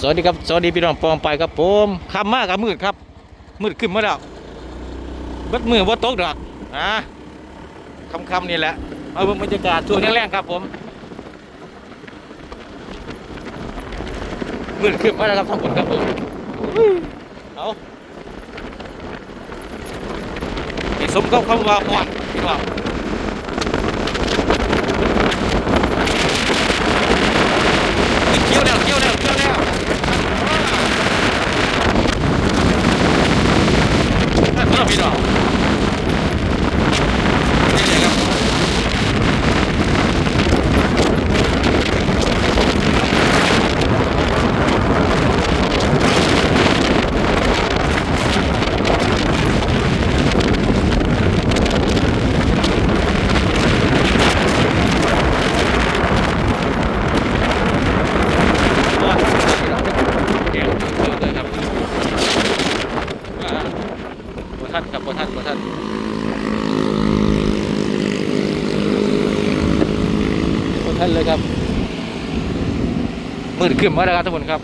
สวัสดีครับสวัสดีพี่น้องปองไปครับผมคำมากกับมืดครับมืดขึ้นมาแล้วบัดมือว่าตกดอกอะคำคำนี่แหละเอาบรรยากาศช่วงแรกๆครับผมมืดขึ้นมาแล้วครับทั้งหมดครับผมเอาสมกับคำว่าอ่อนพี่น้องเกี่ยวแล้วเกี่ยวแล้วเกี่ยวแล้ว นั่นเพื่อพี่น้องนี่เลยครับว่าพี่น้องเดี๋ยวเดี๋ยวเลยครับอ่า บ่ท่านครับบ่ท่านบ่ท่านบ่ท่านเลยครับ มืดขึ้นมาแล้วครับทุกคนครับ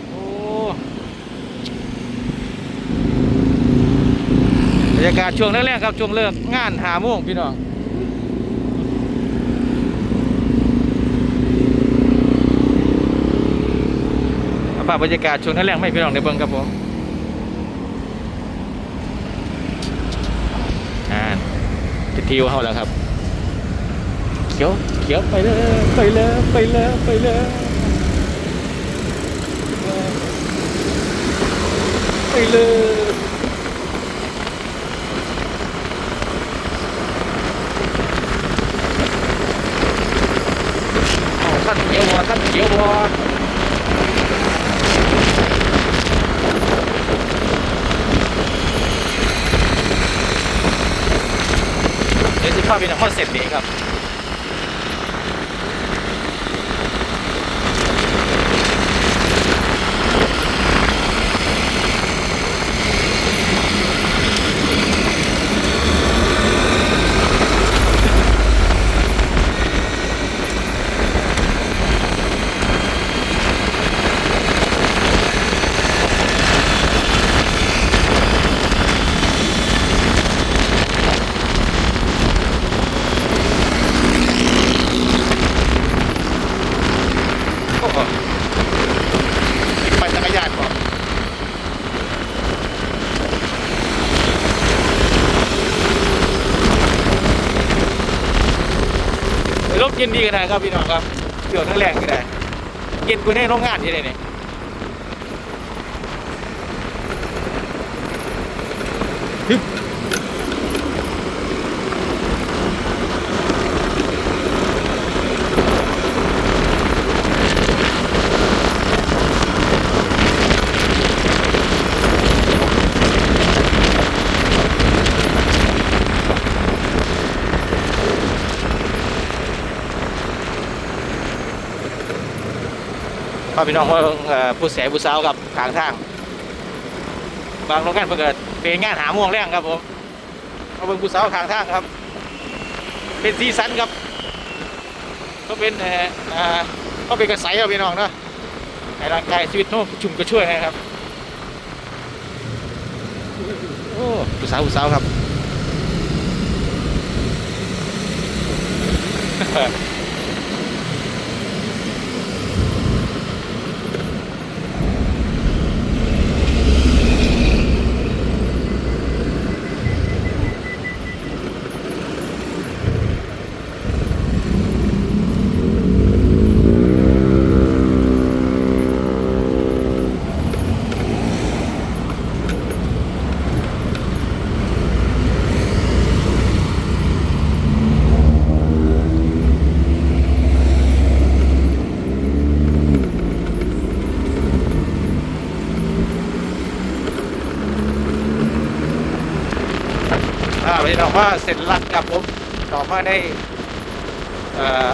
บรรยากาศช่วงแรกๆครับช่วงเลิกงานหาโมงพี่น้องเอาภาพบรรยากาศช่วงแรกๆไม่พี่น้องในเบิ่งครับผมอ่าจะทิวเข้าแล้วครับเขียวเขียวไปเลยไปเลยไปเลยไปเลย ไปเลยเอาท่านเขียวบอท่านเขียวบอเดี๋ยวจะพาไปนครเสร็จนี้ครับ โอ้โหปั่นจักรยานก่อน รถกินดีกันนะครับพี่น้องครับเกี่ยวทั้งแรงก็ได้กินกูในโรงงานที่ไหนเนี่ย พาพี่น้องว่าผู้แสบผู้สาวกับขางทาง บางโรงงานเพิ่งเกิดเป็นงานหาม่วงแรงครับผมเอาเบิ่งผู้สาวขางทางครับ เป็นสีสันครับก็เป็นก็เป็นกระใสครับพี่น้องนะให้ร่างกายชีวิตน้องชุ่มกระช่วยนะครับโอ้ผู้สาวผู้สาวครับ ว่าเสร็จลัดครับผมต่อมาได้เอ่อ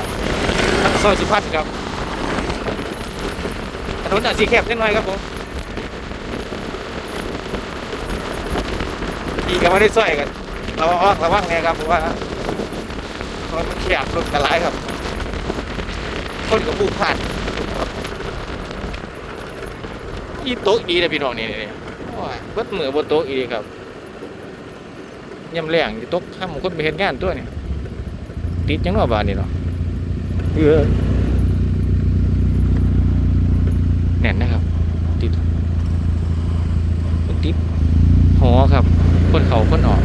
ซอยสุพัฒน์ครับถนนอาจสีแคบนิดหน่อยครับผมดีกันไม่ได้ซอยกันระวังระวังไงครับเพราะว่าถนนมันแคบรถกระไรครับคนกับผู้ผ่านอีโต๊ะอีเลยพี่น้องนี่นี่ยเบิดมือบนโต๊ะอีครับ ย่ำแรงอยู่โต๊ะห้ามคนไปเห็นงานตัวนี่ติดจังเนาะบ้านนี่เนาะเออแน่นนะครับ ติดติดหอครับ คนเขาคนออก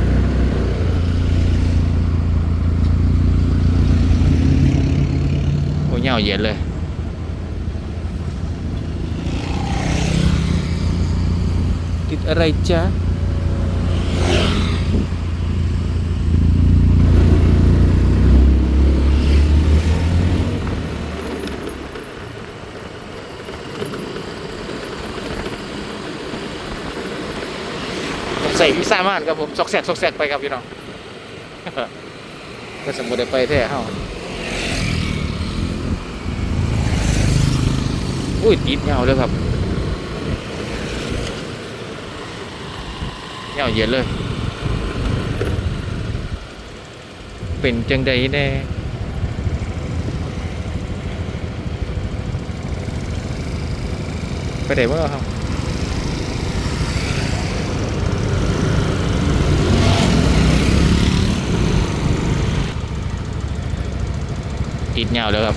โอ้ยเหงาเย็นเลยติดอะไรจ๊ะ ใส่วีซ่ามากครับผมซอกแซกซอกแซกไปครับพี่น้องก็สมมติได้ไปแท้เฮาอุ้ยติดเหงาเลยครับเหงาเย็นเลย เป็นจังใดแน่ไปไหนบ้างครับ ติดเงาแล้วครับ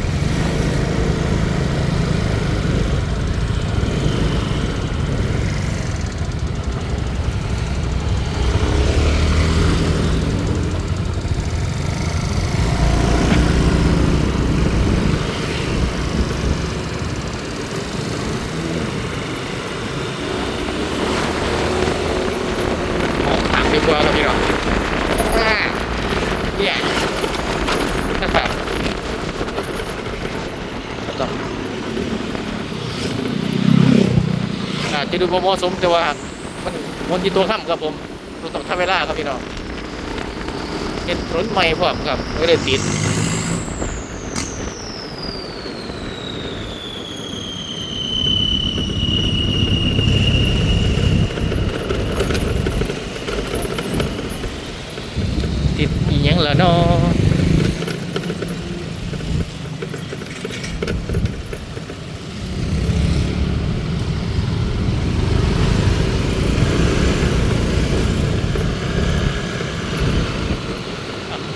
ออกทางดีกว่าครับพี่น้องอ่าเย้ ต้องอาจจะ ดูบ่เหมาะสมแต่ว่ามันมันที่ตัวข้ามครับผมเราต้องทำเวลาครับพี่น้องเห็นถนนใหม่พร้อมครับไม่ได้ติดติดอีหยังละเนาะ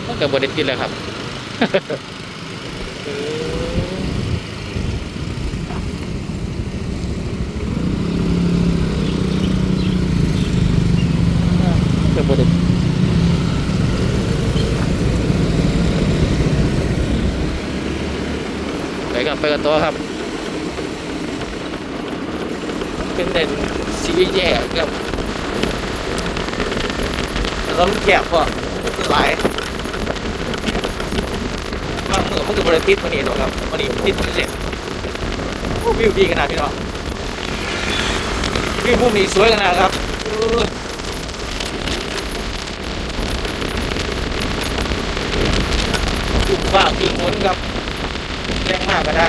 มันก็ บริติดเลยครับก็บริไปกันไปกันต่อครับเป็นเด่นสีแย่ครับแล้วก็แย่พวกหลาย บางเมื่อบริติดมันนี่หรอกครับมันนี่ติดมันเสร็จวิวดีขนาดพี่น้องวิวมุมนี้สวยขนาดครับเออจุ่าจุ่มฝนครับแรงมากก็ได้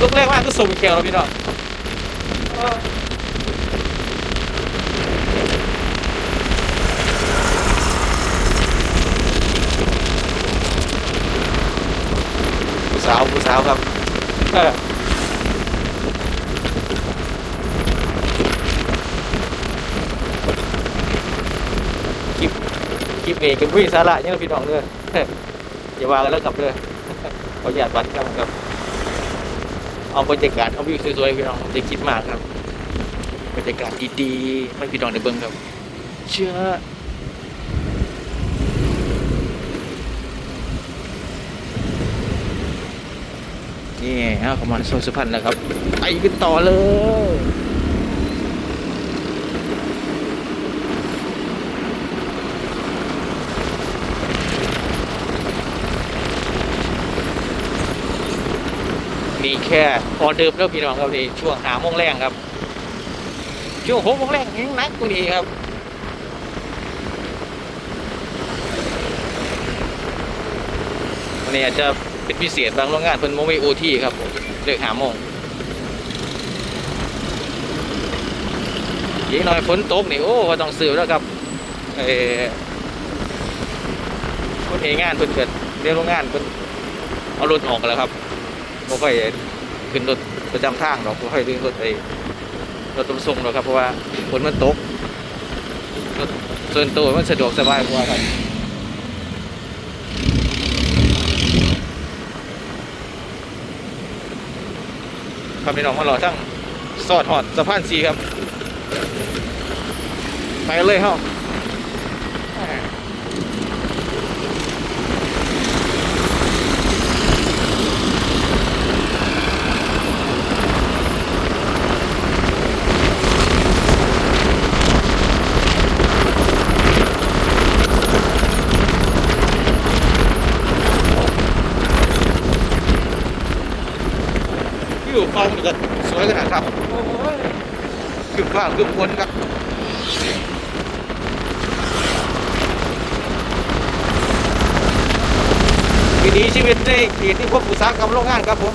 ลูกแรกมากก็ส่งเกลียวแล้วพี่น้องเออผู้สาวผู้สาวครับเออคลิปคลิปนี้ก็มีสาระเนี่ยนะพี่น้องเด้ออย่าว่ากันแล้วกลับเลยขออนุญาตบัตรครับครับ เอาบรรยากาศเอาวิวสวยๆพี่น้องจะคิดมากครับบรรยากาศดีๆไม่พี่น้องในเบิ้งครับ เชื่อ นี่ฮะประมาณโซนสุพรรณแล้วครับ ไปกันต่อเลยมีแค่ออเดิมแล้วพี่น้องครับนี่ช่วงหาโมงแรงครับ ช่วงหกโมงแรงยังนักกว่านี้ครับวันนี้อาจจะ เป็นพิเศษบางโรงงานเพิ่นโมไม่โอทีครับผมเลิกหาโมงยิ่งหน่อยฝนตกนี่โอ้ก็ต้องซื้อแล้วครับเออคนเห็นงานเพิ่นเกิดเรียนโรงงานเพิ่นเอารถออกแล้วครับบ่ค่อยขึ้นรถประจำทางหรอกไม่ค่อยดึงรถไอ้รถตรงส่งหรอกครับเพราะว่าฝนมันตกรถส่วนตัวมันสะดวกสบายกว่าครับ ครับพี่น้องมารอทั้งสอดหอดสะพานสีครับ ไปเลยเฮ้าอยู่ฟังมันก็สวยขนาด ครับโอ้ยคือฟ้าคือฝนครับวิถีชีวิตในเขตที่พบอุตสาหกรรมโรงงานครับผม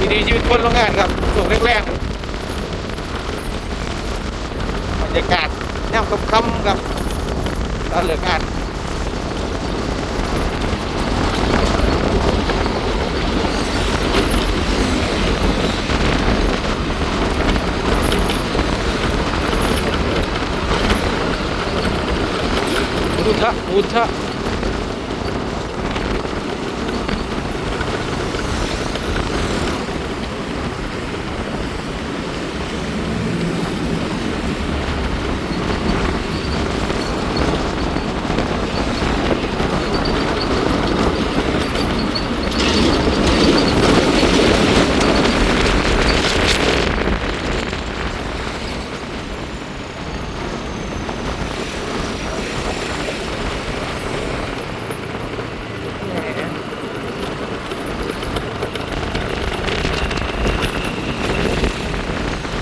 วิถีชีวิตคนโรงงานครับช่วงแรกๆบรรยากาศย่ำคำๆครับตอนเลิกงาน อุทะอุทะ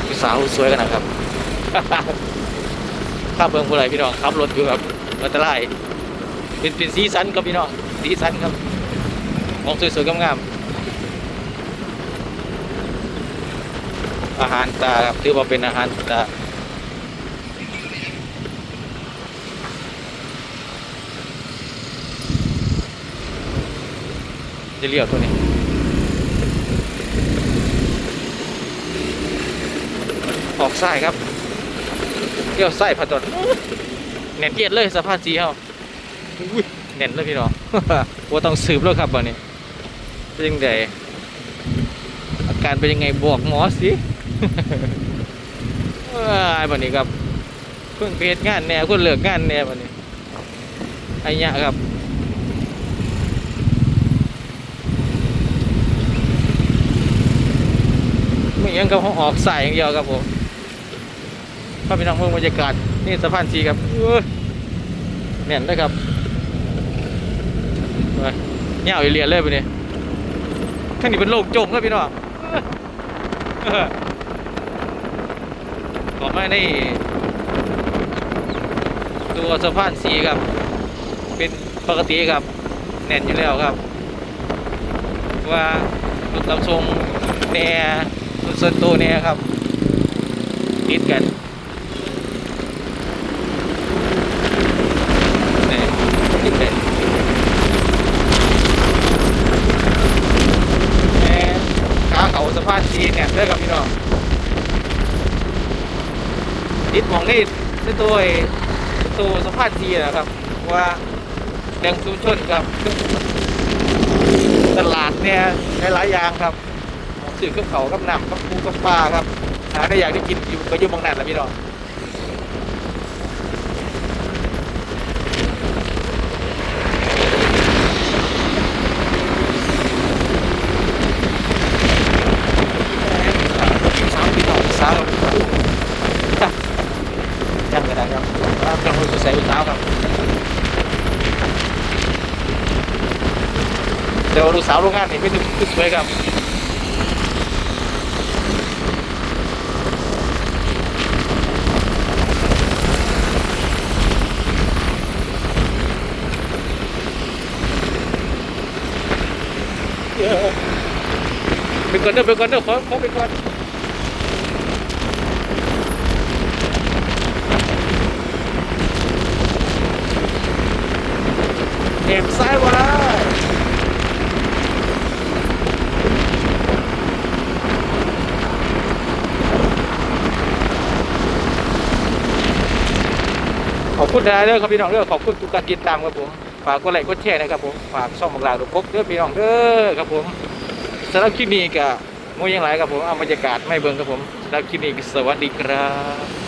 ผู้สาวสวยกันนะครับข้าเบิ่งผู้ใดพี่น้องขับรถอยู่ครับอันตรายเป็นเป็นสีสันครับพี่น้องสีสันครับมองสวยๆงามๆอาหารตาครับถือว่าเป็นอาหารตาจะเลี้ยวตัวนี้ ออกซ้ายครับเลี้ยวซ้ายผ่านตอนแน่นเอียดเลยสะพานสีเฮาอุ้ยแน่นเลยพี่น้องว่าต้องสืบแล้วครับวันนี้เป็นยังไงอาการเป็นยังไงบอกหมอสิไอ้วันนี้ครับเพิ่งไปเฮ็ดงานแหน่เพิ่งเลิกงานแหน่วันนี้ไอ้ยะครับไม่ยังกับห้องออกสายอย่างเดียวครับผม พาพี่น้องเมืองบรรยากาศนี่สะพานสีครับอื้อแน่นะครับเงี้ยเอาอีเลียนเลยไปเนี่ยท่านี้เป็นโลกจมครับพี่น้องเออขอมาในตัวสะพานสีครับ เป็นปกติครับแน่นอยู่แล้วครับ ว่าลูกลำทรงแน่ลูกส่วนตัวแน่ครับติดกันแน่ขาเขาสะพาน ได้ครับพี่น้องติดหมองนี่ในตัวตัวสภาพทีนะครับ ว่าแดงสูชนครับ ตลาดเนี่ยหลายอย่างครับสื่อกับเขากับน้ำกับปูกับปลาครับหาได้อย่างที่กินอยู่ก็ยุ่งบางนั่นแหละพี่น้องสาวพี่น้องสาวยังไงนะครับ ต้องรู้ใส่สาวครับเดี๋ยวดูสาวโรงงานนี่ไม่ถึงสวยครับไปก่อนเด้อไปก่อนเด้อขอขอไปก่อน เข็มซ้ายไว้ขอบคุณทนาเด้อครับพี่น้องเด้อขอบคุณทุกการติดตามครับผมฝากกดไลค์กดแชร์นะครับผมฝากช่องบังลาดูพบเด้อพี่น้องเด้อครับผมสำหรับคลิปนี้กับมวยยังไรครับผมเอาบรรยากาศไม่เบิ่งครับผมสำหรับคลิปนี้สวัสดีครับ